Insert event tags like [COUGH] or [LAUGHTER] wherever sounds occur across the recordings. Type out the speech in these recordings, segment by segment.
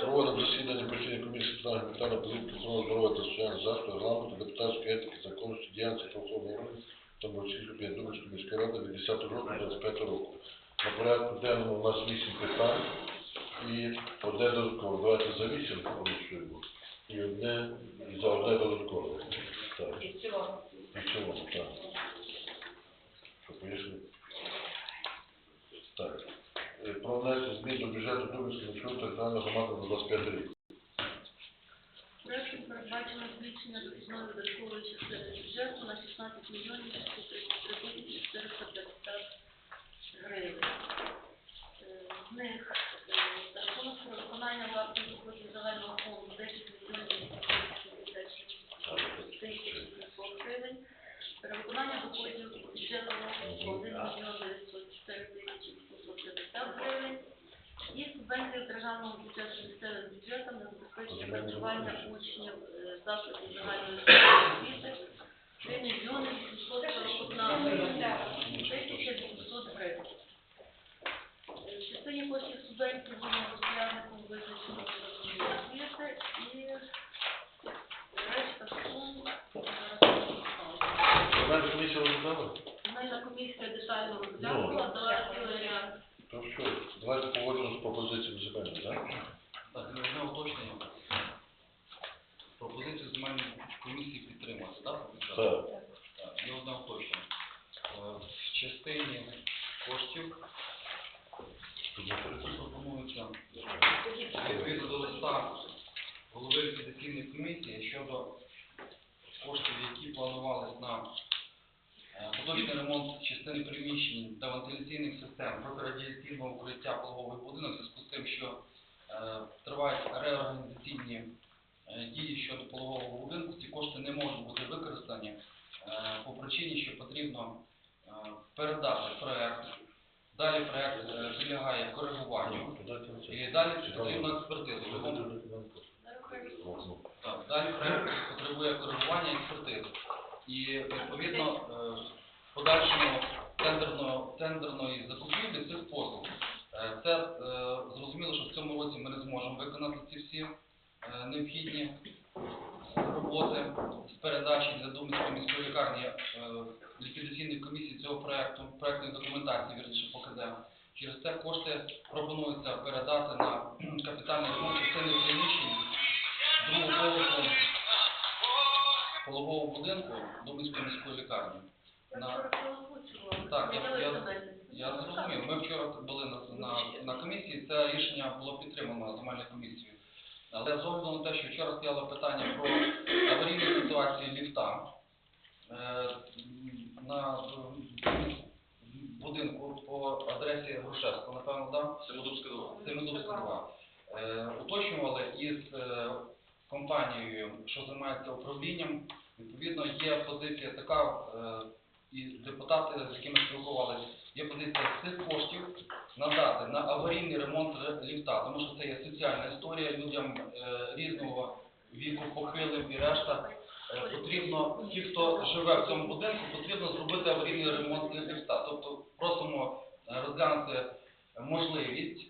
Проводимо засідання постійної комісії питань гуманітарної політики, охорони здоров'я та соціального захисту, регламенту, депутатської етики, законності, діяльності правоохоронних органів та Борчинської П'ятдумської міської ради від 10 жовтня 25 року. На порядку денному у нас 8 питань і одне додаткове. Давайте за 8 голосуємо. І одне, і за одне додаткове. Так, і в цілому. і в цілому, так. Що поясню? Про внесення змін до бюджету Дубинської міської територіальної громади на 25 рік. Проектом передбачено збільшення дохідної видаткової частини бюджету на 16 мільйонів 633 тисячі 450 гривень. Е, З них е, за рахунок перевиконання власних доходів загального фонду 10 мільйонів 866 тисяч 700 гривень. Перевиконання доходів бюджетного 1 мільйон 904 тисячі 850 гривень. І субвенція державного бюджету місцевим бюджетам на забезпечення харчування учнів е, закладів загальної освіти 3 мільйони 841 тисяча 800 гривень. Е, В частині коштів субвенції було розпорядником визначено освіти і решта сум зараз. Вона комісія розглядала? Земельна комісія детально розглянула, дала цілий ряд То що, давайте погоджуємо з пропозиціями земельних, так? Так, і одне уточнення. Пропозицію земельної комісії підтримати, так? Так. Так, є одне уточнення. Е, В частині коштів пропонується відповідно до листа голови ліквідаційної комісії щодо коштів, які планувались на поточний ремонт частини приміщень та вентиляційних систем протирадіаційного укриття пологовий будинок в зв'язку з тим, що е, тривають реорганізаційні е, дії щодо пологового будинку, ці кошти не можуть бути використані е, по причині, що потрібно е, передати проект. Далі проект е, підлягає коригуванню. І далі потрібно експертизу. Тому- так, далі проект потребує коригування і експертизи. І відповідно е, подальшому тендерно, тендерної закупівлі цих послуг. Е, Це е, зрозуміло, що в цьому році ми не зможемо виконати ці всі необхідні роботи з передачі для Думської міської лікарні ліквідаційної комісії цього проекту, проектної документації, вірніше ПКД. Через це кошти пропонується передати на капітальний ремонт частини приміщень другого поверху пологового будинку Дубинської міської лікарні. На-. Так, я- я- Я зрозумів. Ми вчора були на, на, на комісії, це рішення було підтримано земельною комісією. Але з огляду на те, що вчора стояло питання про аварійну ситуацію ліфта е, на будинку по адресі Грушевського, напевно, так? Семидубська дорога. Семидубська 2. Е, уточнювали із е, компанією, що займається управлінням. Відповідно, є позиція така, е, і депутати, з якими спілкувалися, є позиція цих коштів надати на аварійний ремонт ліфта, тому що це є соціальна історія людям е, різного віку, похилим і решта. Е, Потрібно, ті, хто живе в цьому будинку, потрібно зробити аварійний ремонт ліфта. Тобто просимо розглянути можливість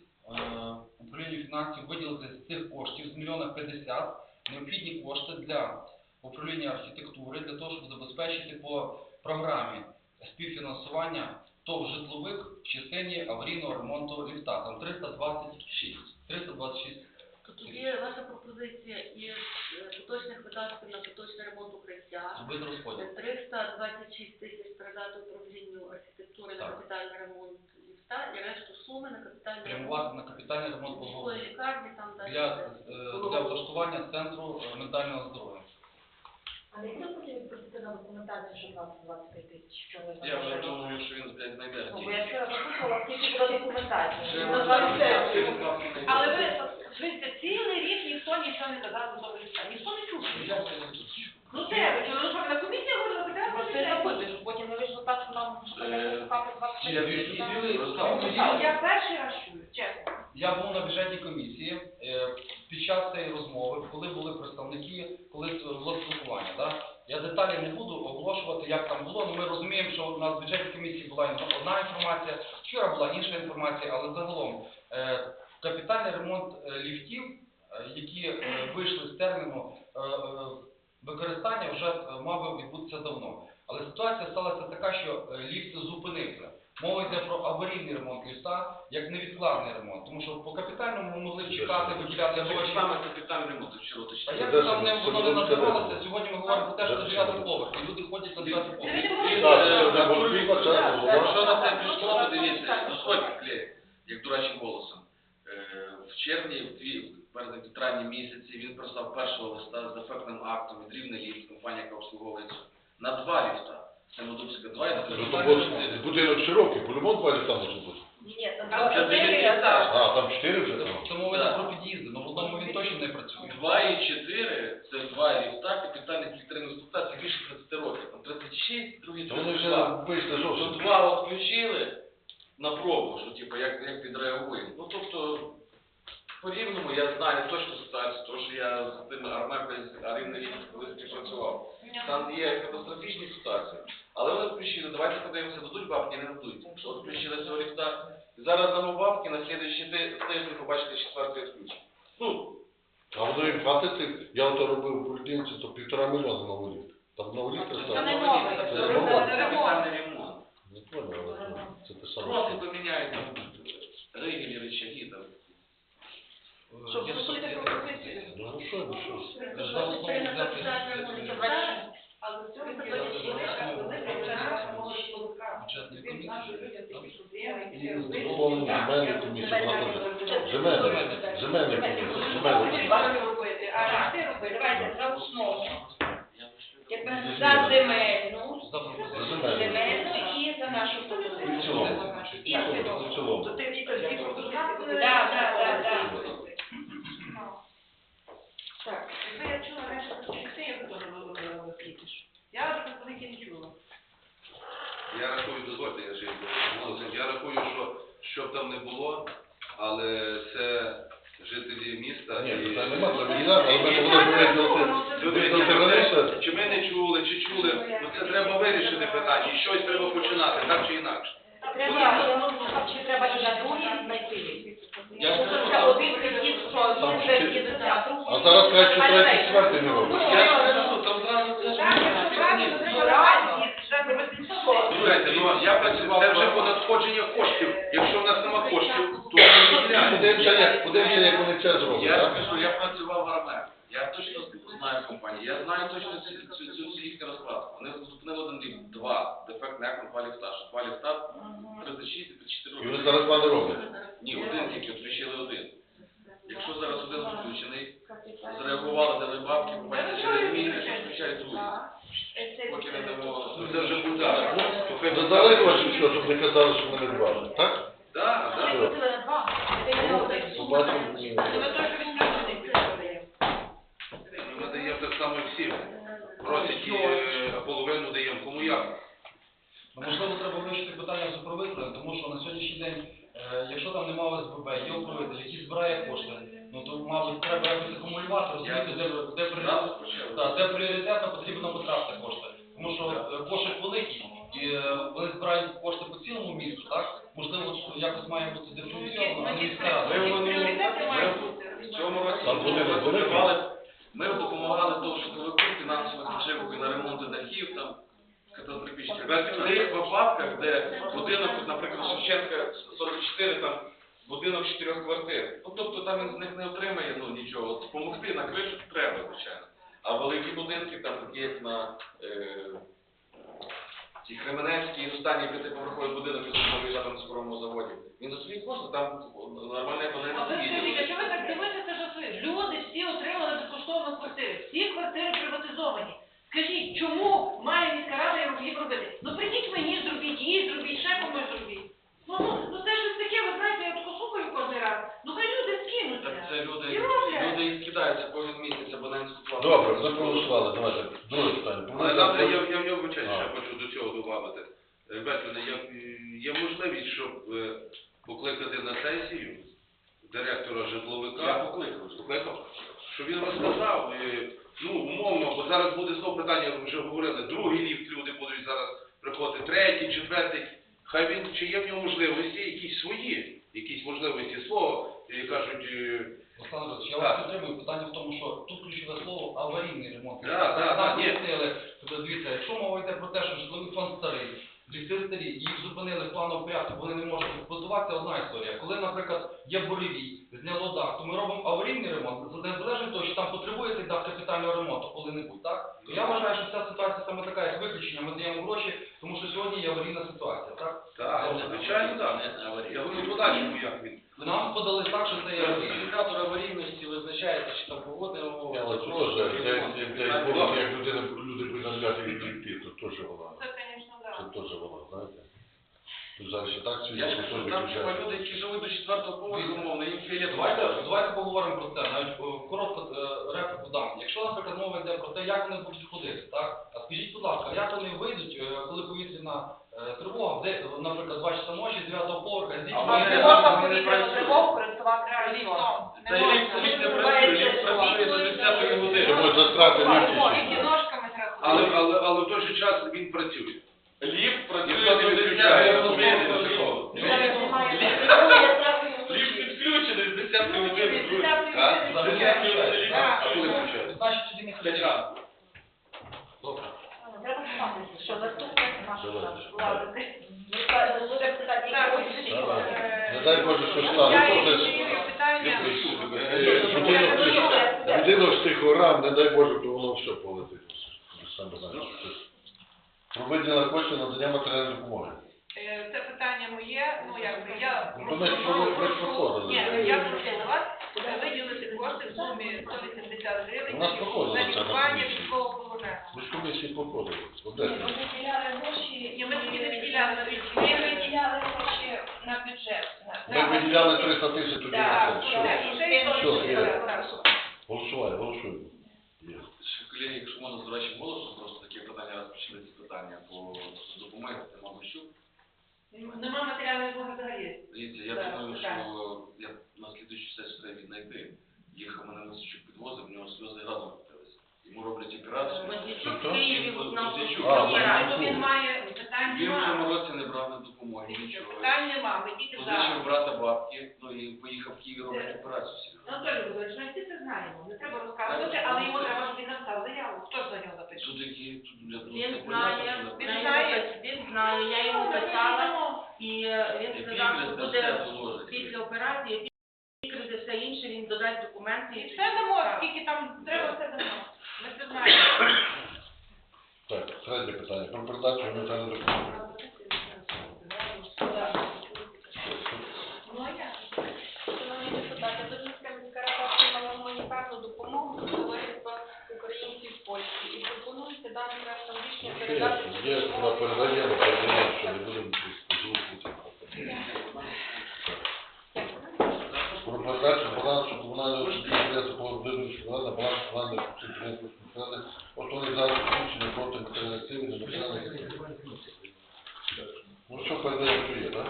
управлінню фінансів виділити з цих коштів з мільйона 50 необхідні кошти для управління архітектури, для того, щоб забезпечити по програмі співфінансування ТОВ житловик в частині аварійного ремонту ліфта. Там 326. 326. То тоді ваша пропозиція із е, поточних видатків на поточний ремонт укриття Зробити розподіл. 326 тисяч передати управлінню архітектури на Так. капітальний ремонт ліфта і решту суми на капітальний ремонт Прямувати на капітальний ремонт міської лікарні, там далі. для, е, для влаштування центру е, ментального здоров'я. А не буде потім відпустити на документацію, що 20-25 тисяч, що ви Я вже думаю, що він, блядь, знайде. Ну, бо я вчора записувала, скільки буде документації. Ми 25. знайдемо. Але ви, дивіться, цілий рік ніхто нічого не казав до того ліста. Ніхто не чув. Я це не тут. Ну це, ви на комісії говорили, Просто щоб потім не вийшло так, що нам Е, шукати 25 я тисяч. від- там. від- від- Так, Я перший раз чую, чесно. Я був на бюджетній комісії е, під час цієї розмови, коли були представники, коли було спілкування. Да? Я деталі не буду оголошувати, як там було, але ми розуміємо, що у нас в бюджетній комісії була інфо- одна інформація, вчора була інша інформація, але загалом е, капітальний ремонт е, ліфтів, е, які е, вийшли з терміну е, е, використання, вже е, мав би відбутися давно. Але ситуація сталася така, що е, ліфт зупинився. Мова йде про аварійний ремонт ліфта, як невідкладний ремонт. Тому що по капітальному ми могли чекати, виділяти гроші. саме капітальний ремонт, якщо А як Де там не воно не називалося? Сьогодні ми говоримо про те, що це це? дев'ятий поверх, і люди ходять на дев'ятий Це поверх. е, це це Якщо на це пішло, то дивіться, дозвольте клей, як дурачим голосом. Е, В червні, в дві- в травні місяці він прислав першого листа з дефектним актом від рівний ліфт, компанія, яка обслуговує на два ліфта. Це Самодубська, два і на Ну, три. то будинок широкий, по-любому два ліфта може бути. Ні, там Це чотири етаж. А, там чотири вже там. Тому йде про під'їзди, але в одному він точно не працює. 2 і 4 це два ліфта, капітальних літературних експлуатації більше 30 років. Там 36, другий То вони вже 32. вийшли Що зовсім. два от включили на пробу, що типу, як, як відреагуємо. Ну тобто, по-рівному я знаю точну ситуацію, тому що я з тими армекою з Ариною колись співпрацював. Там є катастрофічні ситуації. Але вони включили, давайте подивимося, дадуть бабки, не дадуть. От включили цього ліфта. Зараз дамо бабки, на слідуючий тиждень побачите четвертий відключення. Ну, А воно їм хватить, я ото робив в Бульдинці, то півтора мільйона на ліфт. Там на ліфт Це стало. не це новий, це це ремонт, капітальний ремонт. Не понял, але це те саме. Просто поміняють там ригелі, рычаги там. Зробити є- пропозицію. Ну, ну що, ну що. За основу взяти-. Але в цьому. Давайте за за земельну, земельну. і за нашу. І в цілому. Так, так, так, так. Якби я чула раніше про часи, я б теж робила фітиш. Я пропозиції не чула. Я рахую, дозвольте, я ще голосую. Я рахую, що що б там не було, але це жителі міста Ні, і питань нема, це війна, але ми могли люди, виділити чи, ми, чи ми не чули, чи чули, ну це треба вирішити питання, і щось треба починати, так чи інакше. Треба, чи треба і на другий знайти. Я ж кажу, Це один під'їзд, що Там вже а зараз кажуть, що третій, четвертий не робить. Я ж кажу, там зразу це ж Так, якщо правильно, то треба разні, вже робити все. Слухайте, ну я працював, це вже по надходження коштів. Якщо в нас нема коштів, то ми не виділяємо. Подивимося, як, подивимося, як вони це зроблять, Я так? кажу, я працював в Армек. Я точно знаю компанію. Я знаю точно цю, цю, цю, цю їхню розкладку. Вони зупинили один ліфт, два. Дефектний акт, два ліфта. Що Два ліфта, 36 і 34 І роки. вони зараз плани роблять. Ні, один тільки, включили один. Якщо зараз один включений, зреагували, дали бабки, побачите, через місяць включають другий. Поки не дамо. Ну, Це вже буде. То хай дали гроші, що, щоб не казали, що вони не дбали, так? Так, так. Побачимо. Ми. Ну, Ми даємо так само і всім. Просять і е, половину даємо, кому як. Ну, Можливо, треба вирішити питання з управителем, тому що на сьогоднішній день, е, якщо там немає ОСББ, є управитель, який збирає кошти, ну то, мабуть, треба якось акумулювати, розуміти, де, де, Зразу почали. да, де пріоритетно потрібно потрапити кошти. Тому що е, кошик великий, і е, вони збирають кошти по цілому місту, так? Можливо, якось має бути диференційовано, але міська рада. Ми в Пріоритети мають бути. в цьому році Там буде ми великий. допомагали, ми допомагали довшиковику фінансовою підтримкою на ремонти дахів, там катастрофічні. В тих випадках, де будинок, наприклад, Шевченка 44, там будинок чотирьох квартир. Ну тобто там він з них не отримає ну нічого. Допомогти на кришу треба, звичайно. А великі будинки, там такі як на е, ті Кременецький, останній п'ятиповерховий будинок, який виїжджав на цукровому заводі. Він за свої кошти там нормальний А ви скажіть, а чому ви так дивитеся за своє? Люди всі отримали безкоштовно квартири, всі квартири приватизовані. Скажіть, чому має міська рада їх робити? Ну прийдіть мені, зробіть, їй зробіть, ще комусь зробіть. Ну, ну, ну це щось таке, ви знаєте, я тако слухаю кожен раз. Ну хай люди Так скинуться. це люди, роблять. люди і скидаються кожен місяць абонентську плату. Добре, ми проголосували, давайте, друге питання. Але там я, я, я вибачаю, А. ще хочу до цього додати. Ребята, є, є можливість, щоб е, покликати на сесію директора Я житловика, покликав. покликав, щоб він розказав, е, ну, умовно, бо зараз буде знову питання, ви вже говорили, другий ліфт люди будуть зараз приходити, третій, четвертий. Хай він, чи є в нього можливості якісь свої, якісь можливості і кажуть, е, Олександр, я вас підтримую в питанні в тому, що тут ключове слово аварійний ремонт. Да, Нам да, ні. тобто, дивіться, якщо мова йде про те, що житловий фонд старий, ліфти старі, їх зупинили в плановому порядку, вони не можуть експлуатуватися, одна історія. Коли, наприклад, є буревій, зняло дах, то ми робимо аварійний ремонт, незалежно того, що там потребує цей дах капітального ремонту коли-небудь, так? То я вважаю, що ця ситуація саме така, як виключення, ми даємо гроші, тому що сьогодні є аварійна ситуація, так? так, звичайно, так. Я говорю, подальшому як він. Нам подали так, що це є. Індикатор аварійності визначається, чи там погода умови. Але теж, як людина, люди наглядати від то теж вона, Це, звісно, це теж вона, знаєте. Зараз так світло, Я ж що кажу, там хіба люди, які живуть до четвертого поверху, умовно, їм фіолетово. Давайте, давайте поговоримо про це. Навіть е, коротко е, репліку дам. Якщо, наприклад, мова йде про те, як вони будуть ходити, так? А скажіть, будь ласка, як вони вийдуть, е, коли повітряна е, тривога, де, наприклад, 2 часа ночі, з 9 поверха, з дітьми. Вони не можна працюють. повітряну тривогу користуватися ліфтом. Та й ліфт, ліфт не працює, ліфт працює до 10 години. Тому застрати ліфті. Тільки ножками треба. Але, але, але в той же час він працює. Ліфт працює не до 10 виключає, Ліфт. Вночі. підключений з 10 години. Значить, тоді не П'ять. Добре. Що наступне наша влада. Ну, е, Не дай Боже, що стане. Е, тих- Будинок з тих уран, не дай Боже, то воно все полетить. Про виділення коштів надання матеріальної допомоги. Е, Це питання моє, ну як би я Ну, то ми ж про- ми ж проходили. Ні, я просила вас виділити кошти в сумі 180 гривень нас проходило на це на лікування комісії. військовополонених. Ми ж комісії Ми виділяли. Ні, ми тоді не виділяли на Ми відповідь. виділяли гроші на бюджет. Ми виділяли 300 тисяч тоді на Так, це. Що? так, і ще й Що, є? Так. Голосувай, голосуємо. Є. Ще, Колеги, якщо можна з речі голосу, просто такі питання розпочали ці питання по допомозі мабуть, що. Нема матеріальної змоги взагалі. Дивіться, я Так, думаю, питання. що я на слідуючу сесію треба віднайти. Їхав мене Мосичук підвозив, в нього сльози разом. Йому роблять операцію. Вознічук Тобто? в Києві нам Вознічук. А, Вознічук. раду. Він має питань Він в цьому році не брав на допомоги, нічого. Питань нема, ми тільки за. Позичив брата бабки, ну і поїхав в Київ робити операцію. Анатолій Володимирович, ми всі це знаємо. Не треба розказувати, але йому треба, щоб він написав заяву. Хто ж за нього напише? Тут які, тут я думаю, Він це знає, що Він знає? він знає, я йому писала, і е, він сказав, що буде де все доложить. після операції, підкрити все інше, він додасть документи. І все дамо, скільки там треба, все дамо. Так, третє питання. Про передачу гуманітарної допомоги. Допомогу товариства українців в Польщі і пропонується що не. Про передачу ради, основний зараз включення проти матеріальних активів на матеріальних Ну що передаємо, що є, так?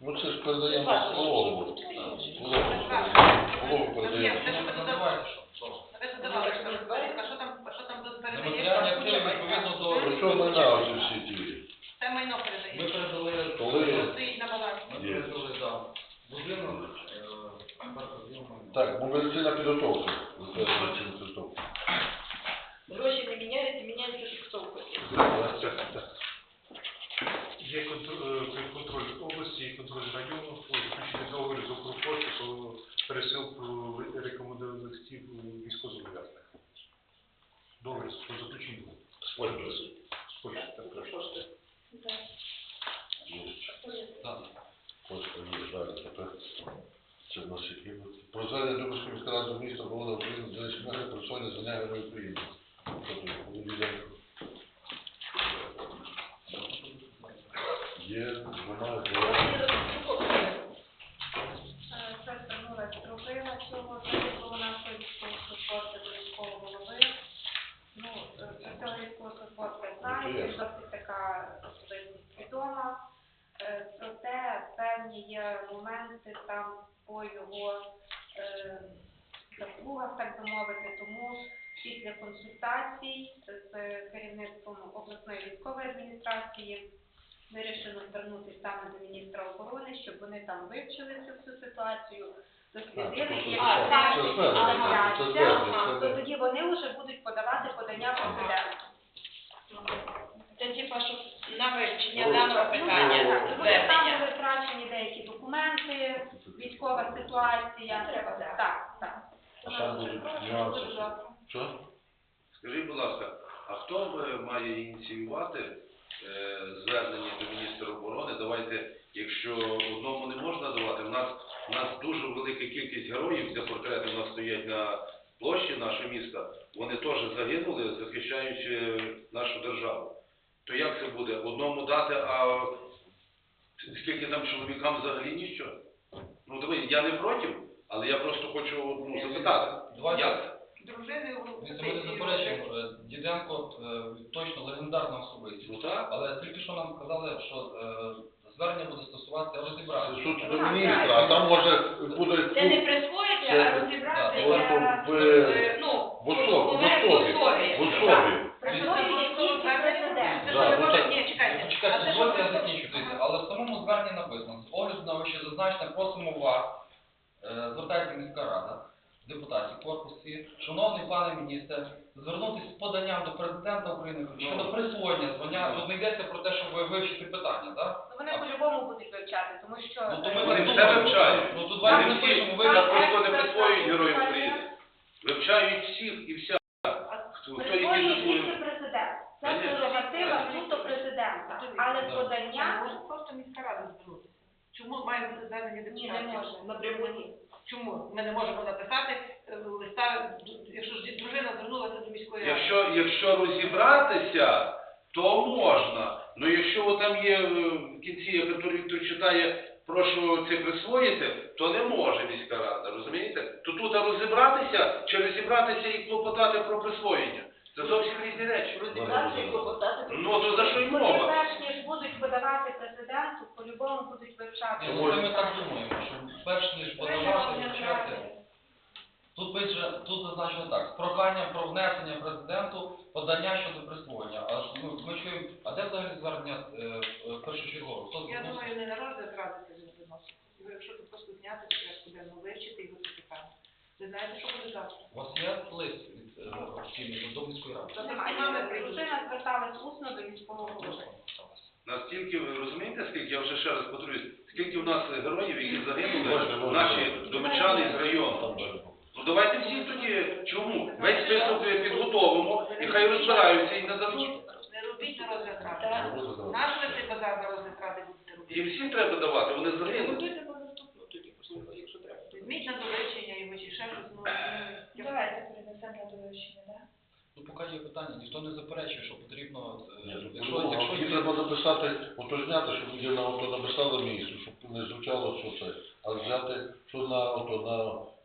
Ну це ж передаємо голову. Голову передаємо. Голову Ні, передаємо. це ж ви додавали. Називайте, що? Що? Ви додавали, що ви- а що там, а що там тут Нематеріальні активи передається? відповідно до... Про що ми на ось всі ті? Це майно Ми передається. передали... Коли? Стоїть на балансі. Ми передали, так. Будинок, е, тепер передаємо. Так, мобілізаційна підготовка. Мобілізаційна підготовка. Гроші не міняються, міняється фіксовка. Є контроль, е, контроль області, є контроль району, заключити договір з Укрпошти про пересилку рекомендованих листів військовозобов'язаних. Договір про заключення договору. Сподіваюся. з Польщею, так, так. Так. Ось є далі тепер. Це в нас які. Про звернення Дубовської міської ради міста оборони України Зеленської мережі про сьогодні звання Герої України. Тобто, Володимир Є, немає, немає. Це звернулася дружина цього загиблого нашого військовослужбовця до міського голови. Ну, е, про цього військовослужбовця знаю, Ну, то є. він досить така особистість відома. Е, Проте певні є моменти там по його е, заслугах, так би мовити, тому після консультацій з керівництвом обласної військової адміністрації вирішено звернутися саме до міністра оборони, щоб вони там вивчили цю всю ситуацію, дослідили, і якщо то тоді вони вже будуть подавати подання президенту. Це типа, що на вивчення Ну, даного ну, питання, ну, Так, там були втрачені деякі документи, військова ситуація. Треба Так, так. Що? Скажіть, будь ласка, а хто е, має ініціювати звернення до міністра оборони? Давайте, якщо одному не можна давати, в нас, в нас дуже велика кількість героїв, де портрети в нас стоять на площі нашого міста, вони теж загинули, захищаючи нашу державу. То як це буде? Одному дати, а скільки там чоловікам взагалі ніщо? Ну диви, я не проти, але я просто хочу ну, запитати. Як заперечуємо. Е, точно легендарна особистість. Ну так? Але тільки що нам сказали, що е, звернення буде стосуватися розібрати. суд до міністра, а там може буде Це не присвоїти, Це- а розібрати. так, просто я- в- е, ну, в особі, в в особі, особі. в особі. Присвоює тільки президент. Це ж не ну може, так- ні, чекайте. Почекайте, А це дозвольте я що закінчу. Дивіться, Але в самому зверненні написано, з огляду на вище зазначене, просимо вас, е, звертається міська рада, депутатів корпусі, шановний пане міністр, звернутися з поданням до президента України щодо присвоєння звання. Тут не йдеться про те, щоб ви вивчити питання, так? Ну, Вони по-любому будуть вивчати, тому що... Ну то е, ми Вони так все думаємо. вивчають. Ну тут Вони давайте всі, напишемо, вони ви просто не присвоюють героїв. України. Вивчають всіх і вся. Хто, хто які Присвоює тільки заслуги. президент. Це прерогатива суто президента. Але Да. подання Може просто міська рада звернутися. Чому має бути звернення ні, депутатів? не може. Напряму ні. Чому? Ми не можемо написати е, листа, якщо ж дружина звернулася до міської ради. Якщо, якщо розібратися, то можна. Ну якщо там є е, в кінці, як Артур Віктор читає, прошу це присвоїти, то не може міська рада, розумієте? То тут розібратися чи розібратися і клопотати про присвоєння. Це зовсім різні речі. І Ну то за що й Вони мова? перш ніж будуть подавати президенту, по-любому будуть вивчати. Ні, ну, ми так думаємо, що перш ніж подавати, вивчати. Тут пише, тут зазначено так, з проханням про внесення президенту подання щодо присвоєння. А ж, ну, ми чуємо, а де взагалі звернення е, е, першочергово? Хто Я звернувся? думаю, не на розгляд ради це вже виносить. Якщо ти просто зняти, то треба вивчити і виписати. Ви знаєте, що буде завтра? У вас є лист від е, до міської ради? Немає. Дружина зверталась усно до міського голови. Наскільки ви розумієте, скільки я вже ще раз повторюсь, скільки в нас героїв, які загинули, наші домичани з району. Ну давайте всі тоді чому? Весь список е, підготовимо і хай розбираються і нададуть. Не робіть на розгляд ради. Не. Наш ви цей базар на розгляд ради будете робити? Їм всім треба давати, вони загинули. Готуйте на наступну тоді, якщо треба. Візьміть на довивчення і ще щось. ну, ну, Давайте перенесемо на довищення, так? Ну, поки є питання, ніхто не заперечує, що потрібно, е, Ні, ну, якщо, якщо є... треба записати, уточняти, щоб є на ото написали місце, щоб не звучало, що це, а взяти, що на ото, на,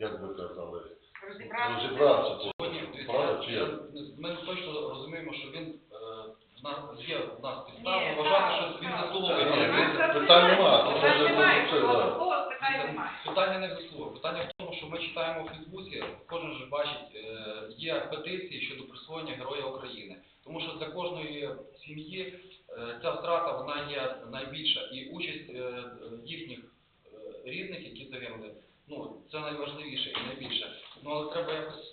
як ви казали, Розібратися. розібратися. Сьогодні, дивіться, Правда чи я- як? ми точно розуміємо, що він е, в нас є в нас підстави Ні, вважати, так, що він так. заслуговує. Ні, він- питань нема, то Питань немає, бути це, да. такого питань немає. Питання не в заслугах. Питання в тому, що ми читаємо в Фейсбуці, кожен же бачить, е, є петиції щодо Героя України. Тому що для кожної сім'ї е, ця втрата вона є найбільша. І участь е, їхніх е, рідних, які загинули, ну це найважливіше і найбільше. Ну але треба якось,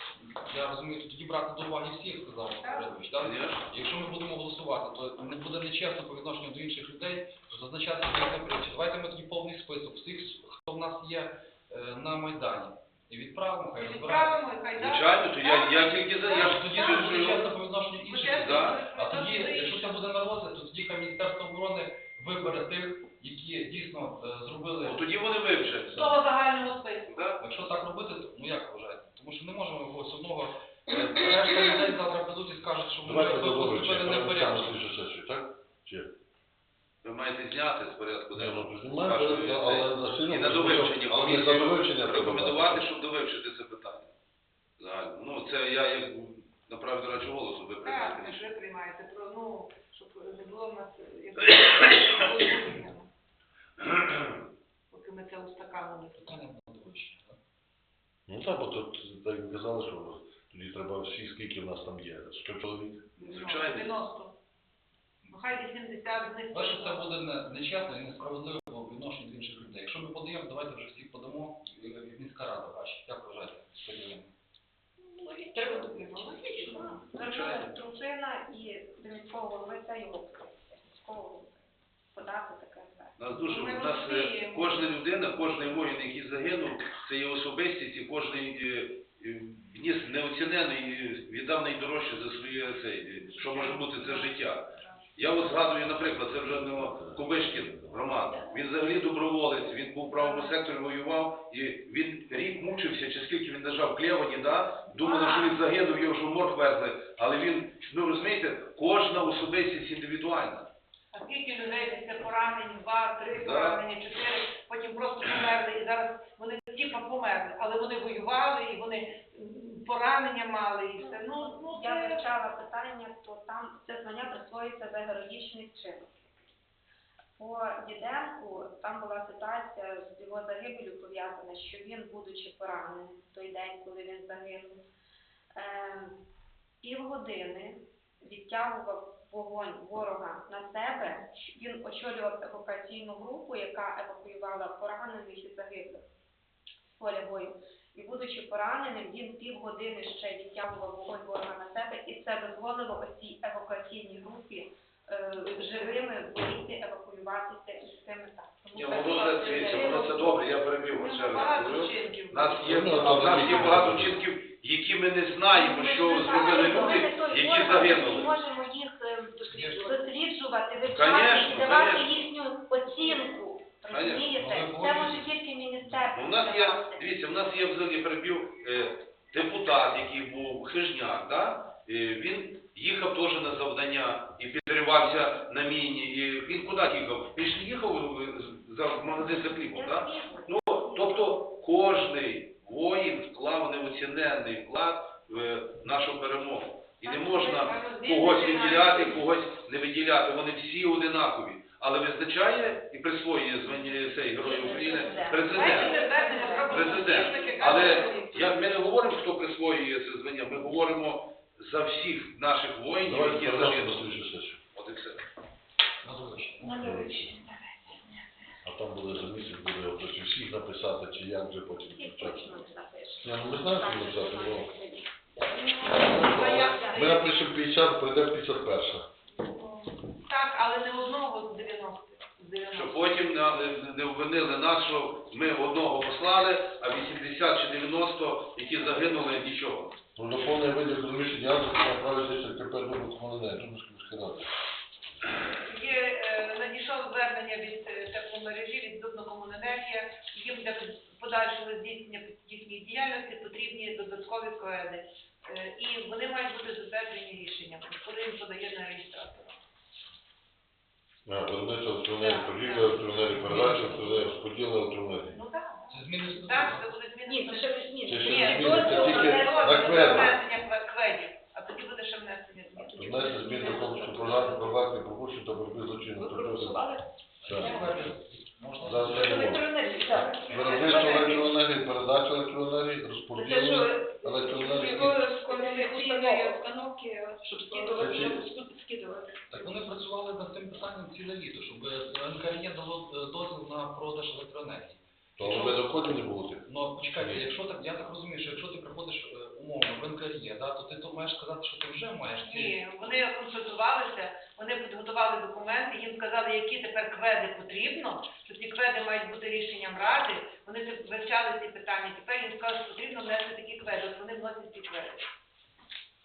я розумію, тоді брати до уваги всіх, сказав Фредович. Так? Якщо ми будемо голосувати, то не буде нечесно по відношенню до інших людей зазначати своїх заперечень. Давайте ми тоді повний список всіх, хто в нас є на Майдані. І відправимо, хай розбираємо. Відправимо, і хай да. Звичайно, то я, я тільки за, я ж Тоді буде що чесно по відношенню інших. Чесно. Да. А тоді, якщо це буде на розгляд, то тоді хай Міністерство оборони вибере тих, які дійсно е, зробили. Ну, тоді вони вивчать. З того загального списку. Да? Якщо так робити, то ну як вважаєте? Тому що не можемо якогось одного. е, Решта людей завтра прийдуть і скажуть, що ми Давайте договоримося, поступили перенесемо на непорядно. слідчу сесію, так? Чи? Ви маєте зняти з порядку ну, денного. Вашої І на довивчення, рекомендувати, щоб довивчити це питання. Загально. Ну, це я як направив до речі голосу, ви Так, приймаєте рішення. ви приймаєте. Про, ну, щоб не було в нас поки ми це устаканили. Так? Ну так, бо тут так казали, що тоді треба всі, скільки в нас там є, 100 чоловік. Звичайно. 90. Ну хай 80 з них. Бачите, це буде не- нечесно і несправедливо по відношенню до інших людей. Якщо ми подаємо, давайте вже всіх подамо, і і міська рада бачить. Як вважаєте? Поділимо. Треба допомогти. Зробили Трухина і до міського голови це його позиція. Міського голови. Подати таке звернення. Нас дуже, Ми у нас е, розуміємо. кожна людина, кожний воїн, який загинув, це є особистість, і кожний е, е, вніс неоцінений, і віддав найдорожче за своє це, е, що може бути це життя. Я от згадую, наприклад, це вже не Кубишкін Роман. Він взагалі доброволець, він був в правому секторі, воював, і він рік мучився, чи скільки він лежав в Клевані, да? думали, що він загинув, його в морг везли. Але він, ну розумієте, кожна особистість індивідуальна. А скільки людей після поранень, два, три Да. поранення, чотири, потім просто померли, і зараз вони всі померли, але вони воювали, і вони поранення мали, і все. Ну, ну Я це... вивчала питання, то там це звання присвоюється за героїчний вчинок. По Діденку там була ситуація з його загибелю пов'язана, що він, будучи пораненим в той день, коли він загинув, ем, півгодини відтягував вогонь ворога на себе. Він очолював евакуаційну групу, яка евакуювала поранених і загиблих з поля бою. І будучи пораненим, він півгодини ще відтягував вогонь ворога на себе, і це дозволило оцій евакуаційній групі е, живими вийти, евакуюватися із тими так. Ні, Тому воно це це, дивіться, воно це добре, я перебив вас ще раз. Багато говорю. вчинків. У нас є, Ну, нас є багато вчинків, які ми не знаємо, що зробили ми не люди, той які Ми загинули. можемо їх е, досліджувати, вивчати Конечно, і давати конечно. їхню оцінку. Розумієте? Це може тільки міністерство. У нас є, дивіться, у нас є взагалі перебив е, депутат, який був Хижняк, да? Е, він їхав теж на завдання і підривався на міні. І він куди їхав? Він ж не їхав е, за в магазин за хлібом, да? Ну, тобто кожний воїн вклав неоціненний вклад в е, нашу перемогу. І не можна когось виділяти, когось не виділяти. Вони всі одинакові. Але визначає і присвоює звання цей Герой України президент. Але як ми не говоримо, хто присвоює це звання, ми говоримо за всіх наших воїнів, які загинули. От і все. А там буде за місяць, буде от, чи всіх написати, чи як вже потім почати. точно не. Ну знаємо, що написати, бо ми напишемо 50, прийде 51. Так, але не одного з 90. з 90. Щоб потім не, не винили нас, що ми одного послали, а 80 чи 90, які загинули, нічого. Про доповнення видів економічної діяльності направити КП Дубу Комунальне, Дубинської міської ради. Є, е, надійшло звернення від е, тепломережі, від Дубнокомуненергія. Їм для подальшого здійснення їхньої діяльності потрібні додаткові коеди. Е, І вони мають бути затверджені рішенням, коли їм подає на реєстратора. А, Виробництво електроенергії, торгівля електроенергії, передача електроенергії, розподіл електроенергії. Ну так. Це зміни в Так, це буде зміна. Ні, це ще не зміни. Це ще не зміни, це тільки на на дозвіл кведи. внесення кве- кведів, а тоді буде ще внесення змін. Внести змін до конкурсу програми профілактики пропущень та боротьби з злочинням. Ви проголосували? так. Можна? Зараз я не можу. Виробництво електроенергії, передача електроенергії, розподіл електроенергії. щоб Так вони працювали над цим питанням ціле літо, щоб НКРЄ дало е, дозвіл на продаж електроенергії. То ми доходів не було тих. Ну, почекайте, якщо так, я так розумію, що якщо ти приходиш е, умовно в НКРЄ, да, то ти то маєш сказати, що ти вже маєш ці... Ні, вони консультувалися, вони підготували документи, їм сказали, які тепер кведи потрібно, що ці кведи мають бути рішенням ради. Вони вивчали ці питання. Тепер їм сказали, що потрібно внести такі кведи. От вони вносять ці кведи.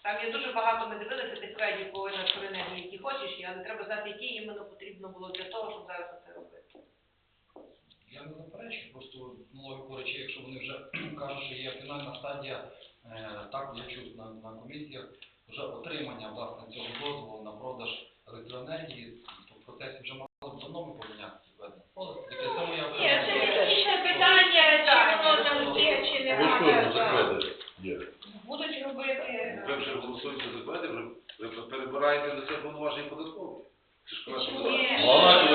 Там є дуже багато, ми дивилися тих кведів по електроенергії, які хочеш, але треба знати, які іменно потрібно було для того, щоб зараз це робити. Я не заперечую, просто логіку речей, якщо вони вже [CLEARS THROAT] кажуть, що є фінальна стадія, так я чув на, на комісіях, вже отримання власне цього дозволу на продаж електроенергії, то в процесі вже мали б давно ми поміняти ці кведи. Але таке це Ні, це технічне питання, чи воно там є, не. Будуть робити. Ви вже голосуєте за кведи, ви перебираєте на себе повноваження податкові. Це ж класно. Ну, а наші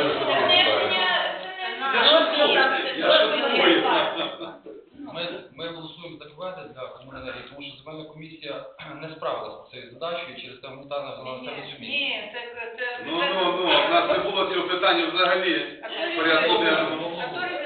не ми, ми голосуємо за кведи для комуненергії, тому що земельна комісія [CLEARS THROAT] не справилася з цією задачею через те гуманітарна зона це розуміє. Ні, це... це- Ну, ну, ну, в нас не було цього питання взагалі. Порядку денного. А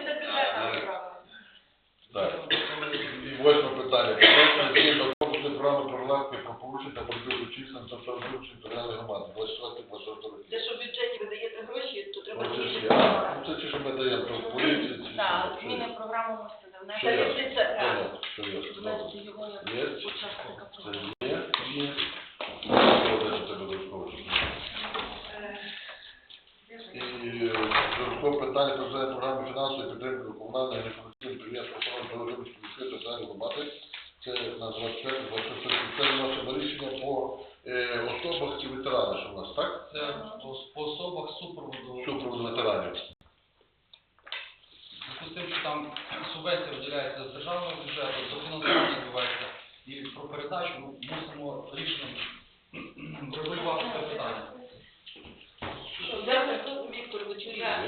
передачу, ми мусимо рішення врегулювати це питання. Дякую, Віктор Вечеря.